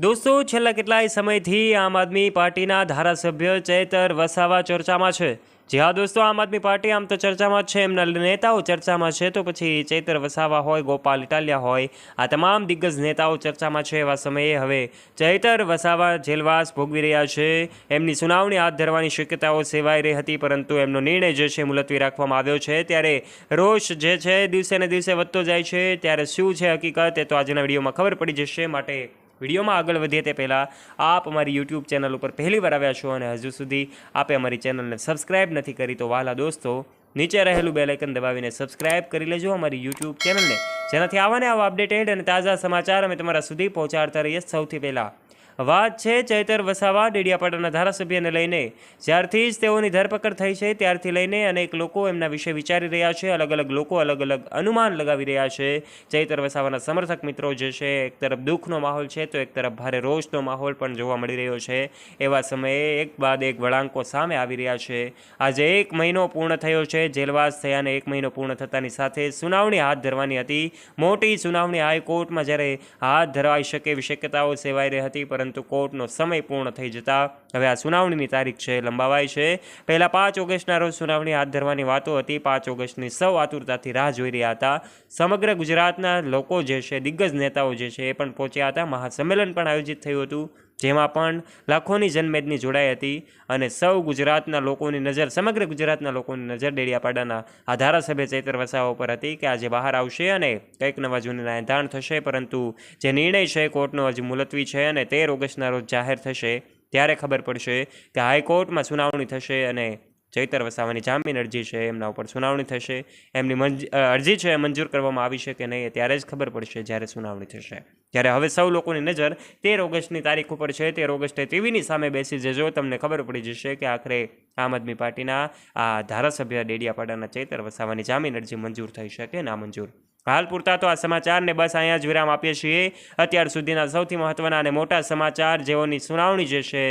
દોસ્તો, છેલ્લા કેટલાય સમયથી આમ આદમી પાર્ટીના ધારાસભ્ય ચેતર વસાવા ચર્ચામાં છે. જી હા, દોસ્તો, આમ આદમી પાર્ટી આમ તો ચર્ચામાં છે. એમના નેતાઓ ચર્ચામાં છે, તો પછી ચેતર વસાવા હોય, ગોપાલ ઇટાલિયા હોય, આ તમામ દિગ્ગજ નેતાઓ ચર્ચામાં છે એવા સમયે હવે ચેતર વસાવા જેલવાસ ભોગવી રહ્યા છે. એમની સુનાવણી હાથ ધરવાની શક્યતાઓ સેવાઈ રહી હતી, પરંતુ એમનો નિર્ણય જે છે મુલતવી રાખવામાં આવ્યો છે. ત્યારે રોષ જે છે દિવસે ને દિવસે વધતો જાય છે. ત્યારે શું છે હકીકત, એ તો આજના વિડીયોમાં ખબર પડી જશે. માટે વિડીયોમાં આગળ વધીએ તે પહેલાં આપ અમારી યુટ્યુબ ચેનલ ઉપર પહેલી વાર આવ્યા છો અને હજુ સુધી આપે અમારી ચેનલને સબસ્ક્રાઇબ નથી કરી તો વાલા દોસ્તો, નીચે રહેલું બેલાઇકન દબાવીને સબસ્ક્રાઇબ કરી લેજો અમારી યુટ્યુબ ચેનલને. જેનાથી આવાને આવા અપડેટેડ અને તાજા સમાચાર અમે તમારા સુધી પહોંચાડતા રહીએ સૌથી પહેલાં. વાત છે ચૈતર વસાવા ડેડિયાપાડાના ધારાસભ્યને લઈને. જ્યારથી જ તેઓની ધરપકડ થઈ છે, ત્યારથી લઈને અનેક લોકો એમના વિશે વિચારી રહ્યા છે, અલગ અલગ લોકો અલગ અલગ અનુમાન લગાવી રહ્યા છે. ચૈતર વસાવાના સમર્થક મિત્રો જે છે, એક તરફ દુઃખનો માહોલ છે તો એક તરફ ભારે રોષનો માહોલ પણ જોવા મળી રહ્યો છે. એવા સમયે એક બાદ એક વળાંકો સામે આવી રહ્યા છે. આજે એક મહિનો પૂર્ણ થયો છે, જેલવાસ થયાને એક મહિનો પૂર્ણ થતાની સાથે સુનાવણી હાથ ધરવાની હતી. મોટી સુનાવણી હાઈકોર્ટમાં જ્યારે હાથ ધરાઈ શકે એવી શક્યતાઓ સેવાઈ રહી હતી, પરંતુ કોર્ટનો સમય પૂર્ણ થઈ જતા હવે આ સુનાવણીની તારીખ છે, લંબાવાઈ છે. પહેલાં પાંચ ઓગસ્ટના રોજ સુનાવણી હાથ ધરવાની વાતો હતી. પાંચ ઓગસ્ટની સૌ આતુરતાથી રાહ જોઈ રહ્યા હતા. સમગ્ર ગુજરાતના લોકો જે છે, દિગ્ગજ નેતાઓ જે છે, એ પણ પહોંચ્યા હતા. મહાસંમેલન પણ આયોજિત થયું હતું. જેમાં પણ લાખોની જનમેદની જોડાઈ હતી અને સૌ ગુજરાતના લોકોની નજર, સમગ્ર ગુજરાતના લોકોની નજર ડેડિયાપાડાના આ ધારાસભ્ય ચૈતર વસાવા ઉપર હતી કે આજે બહાર આવશે અને કંઈક નવા જૂનીના એંધાણ થશે, પરંતુ જે નિર્ણય છે કોર્ટનો હજી મુલતવી છે અને તેર ઓગસ્ટના રોજ જાહેર થશે, ત્યારે ખબર પડશે કે હાઈકોર્ટમાં સુનાવણી થશે અને ચૈતર વસાવાની જામીન અરજી છે, એમના ઉપર સુનાવણી થશે. એમની અરજી છે મંજૂર કરવામાં આવી છે કે નહીં ત્યારે જ ખબર પડશે જ્યારે સુનાવણી થશે. ત્યારે હવે સૌ લોકોની નજર તેર ઓગસ્ટની તારીખ ઉપર છે, તેર ઓગસ્ટે ટીવીની સામે બેસી જજો. તમને ખબર પડી જશે કે આખરે આમ આદમી પાર્ટીના આ ધારાસભ્ય ડેડિયાપાડાના ચૈતર વસાવાની જામીન અરજી મંજૂર થઈ છે કે નામંજૂર હાલ પૂરતા તો આ સમાચારને બસ અહીંયા જ વિરામ આપીએ છીએ. અત્યાર સુધીના સૌથી મહત્ત્વના અને મોટા સમાચાર જેઓની સુનાવણી જે છે,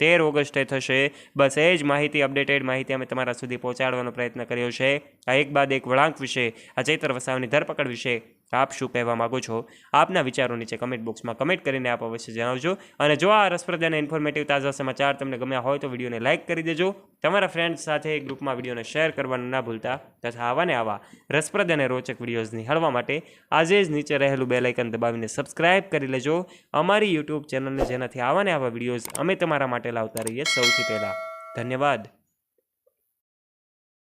તેર ઓગસ્ટે થશે. બસ એ જ માહિતી, અપડેટેડ માહિતી અમે તમારા સુધી પહોંચાડવાનો પ્રયત્ન કર્યો છે. આ એક બાદ એક વળાંક વિશે, આ ચૈતર વસાવાની ધરપકડ વિશે આપ શું કહેવા માગો છો? આપના વિચારો નીચે કમેન્ટ બોક્સમાં કમેન્ટ કરીને આપ અવશ્ય જણાવજો. અને જો આ રસપ્રદ અને ઇન્ફોર્મેટિવ તાજા સમાચાર તમને ગમ્યા હોય તો વિડીયોને લાઇક કરી દેજો. તમારા ફ્રેન્ડ્સ સાથે ગ્રુપમાં વિડીયોને શેર કરવાનું ના ભૂલતા તથા આવા ને આવા રસપ્રદ અને રોચક વિડીયોઝ નિહાળવા માટે આજે જ નીચે રહેલું બેલાઇકન દબાવીને સબસ્ક્રાઇબ કરી લેજો. અમારી યુટ્યુબ ચેનલને જેનાથી આવા ને આવા વિડીયોઝ અમે તમારા માટે લાવતા રહીએ સૌથી પહેલાં. ધન્યવાદ.